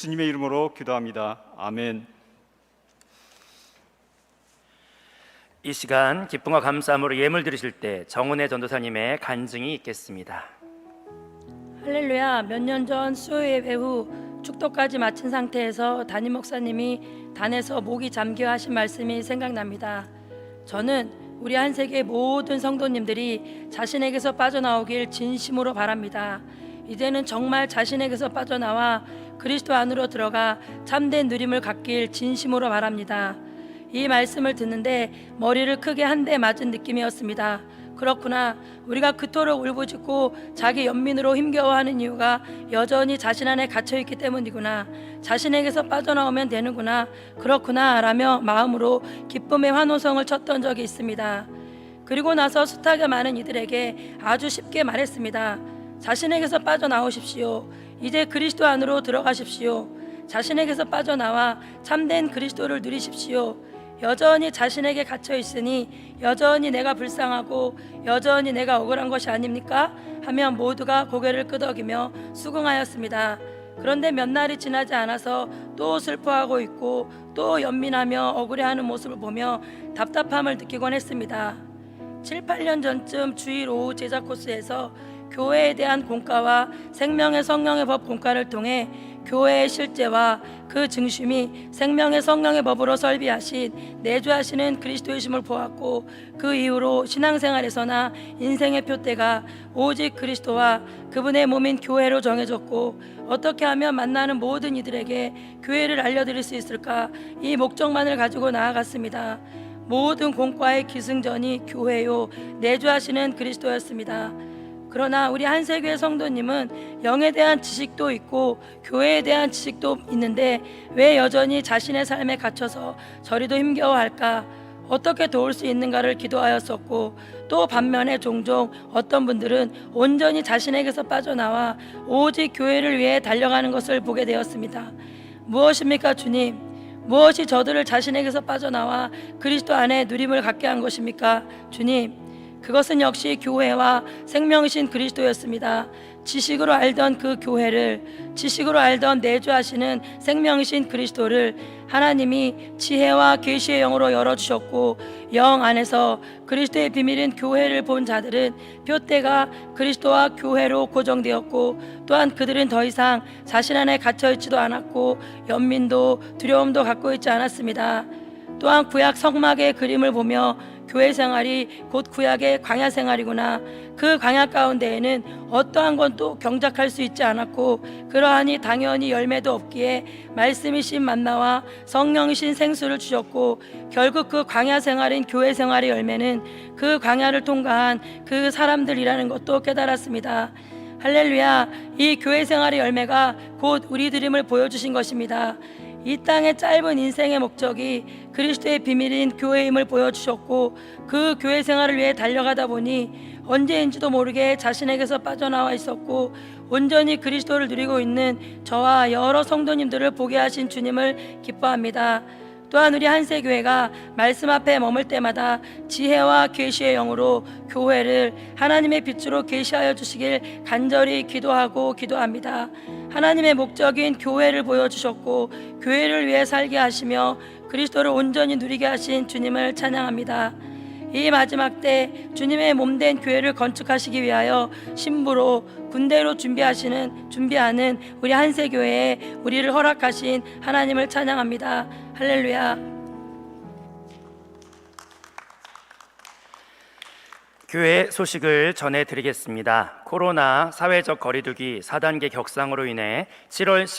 주님의 이름으로 기도합니다. 아멘. 이 시간 기쁨과 감사함으로 예물 드리실 때 정은혜 전도사님의 간증이 있겠습니다. 할렐루야 몇 년 전 수요예 배 후 축도까지 마친 상태에서 담임 목사님이 단에서 목이 잠겨 하신 말씀이 생각납니다. 저는 우리 한세계 모든 성도님들이 자신에게서 빠져나오길 진심으로 바랍니다. 이제는 정말 자신에게서 빠져나와 그리스도 안으로 들어가 참된 누림을 갖길 진심으로 바랍니다. 이 말씀을 듣는데 머리를 크게 한 대 맞은 느낌이었습니다. 그렇구나. 우리가 그토록 울부짖고 자기 연민으로 힘겨워하는 이유가 여전히 자신 안에 갇혀 있기 때문이구나. 자신에게서 빠져나오면 되는구나. 그렇구나. 라며 마음으로 기쁨의 환호성을 쳤던 적이 있습니다. 그리고 나서 숱하게 많은 이들에게 아주 쉽게 말했습니다. 자신에게서 빠져나오십시오. 이제 그리스도 안으로 들어가십시오. 자신에게서 빠져나와 참된 그리스도를 누리십시오. 여전히 자신에게 갇혀 있으니 여전히 내가 불쌍하고 여전히 내가 억울한 것이 아닙니까? 하면 모두가 고개를 끄덕이며 수긍하였습니다. 그런데 몇 날이 지나지 않아서 또 슬퍼하고 있고 또 연민하며 억울해하는 모습을 보며 답답함을 느끼곤 했습니다. 7, 8년 전쯤 주일 오후 제자 코스에서 교회에 대한 공과와 생명의 성령의 법 공과를 통해 교회의 실제와 그 증심이 생명의 성령의 법으로 설비하신 내주하시는 그리스도이심을 보았고 그 이후로 신앙생활에서나 인생의 표대가 오직 그리스도와 그분의 몸인 교회로 정해졌고 어떻게 하면 만나는 모든 이들에게 교회를 알려드릴 수 있을까 이 목적만을 가지고 나아갔습니다. 모든 공과의 기승전이 교회요 내주하시는 그리스도였습니다. 그러나 우리 한세교회 성도님은 영에 대한 지식도 있고 교회에 대한 지식도 있는데 왜 여전히 자신의 삶에 갇혀서 저리도 힘겨워할까? 어떻게 도울 수 있는가를 기도하였었고 또 반면에 종종 어떤 분들은 온전히 자신에게서 빠져나와 오직 교회를 위해 달려가는 것을 보게 되었습니다. 무엇입니까, 주님? 무엇이 저들을 자신에게서 빠져나와 그리스도 안에 누림을 갖게 한 것입니까? 주님, 그것은 역시 교회와 생명이신 그리스도였습니다. 지식으로 알던 그 교회를 지식으로 알던 내주하시는 생명이신 그리스도를 하나님이 지혜와 계시의 영으로 열어 주셨고 영 안에서 그리스도의 비밀인 교회를 본 자들은 표대가 그리스도와 교회로 고정되었고 또한 그들은 더 이상 자신 안에 갇혀 있지도 않았고 연민도 두려움도 갖고 있지 않았습니다. 또한 구약 성막의 그림을 보며 교회 생활이 곧 구약의 광야 생활이구나. 그 광야 가운데에는 어떠한 것도 경작할 수 있지 않았고 그러하니 당연히 열매도 없기에 말씀이신 만나와 성령이신 생수를 주셨고 결국 그 광야 생활인 교회 생활의 열매는 그 광야를 통과한 그 사람들이라는 것도 깨달았습니다. 할렐루야. 이 교회 생활의 열매가 곧 우리들임을 보여주신 것입니다. 이 땅의 짧은 인생의 목적이 그리스도의 비밀인 교회임을 보여주셨고 그 교회 생활을 위해 달려가다 보니 언제인지도 모르게 자신에게서 빠져나와 있었고 온전히 그리스도를 누리고 있는 저와 여러 성도님들을 보게 하신 주님을 기뻐합니다. 또한 우리 한세교회가 말씀 앞에 머물 때마다 지혜와 계시의 영으로 교회를 하나님의 빛으로 계시하여 주시길 간절히 기도하고 기도합니다. 하나님의 목적인 교회를 보여주셨고 교회를 위해 살게 하시며 그리스도를 온전히 누리게 하신 주님을 찬양합니다. 이 마지막 때 주님의 몸된 교회를 건축하시기 위하여 신부로 군대로 준비하시는 준비하는 우리 한세 교회에 우리를 허락하신 하나님을 찬양합니다. 할렐루야. 교회 소식을 전해드리겠습니다. 코로나 사회적 거리두기 4단계 격상으로 인해 7월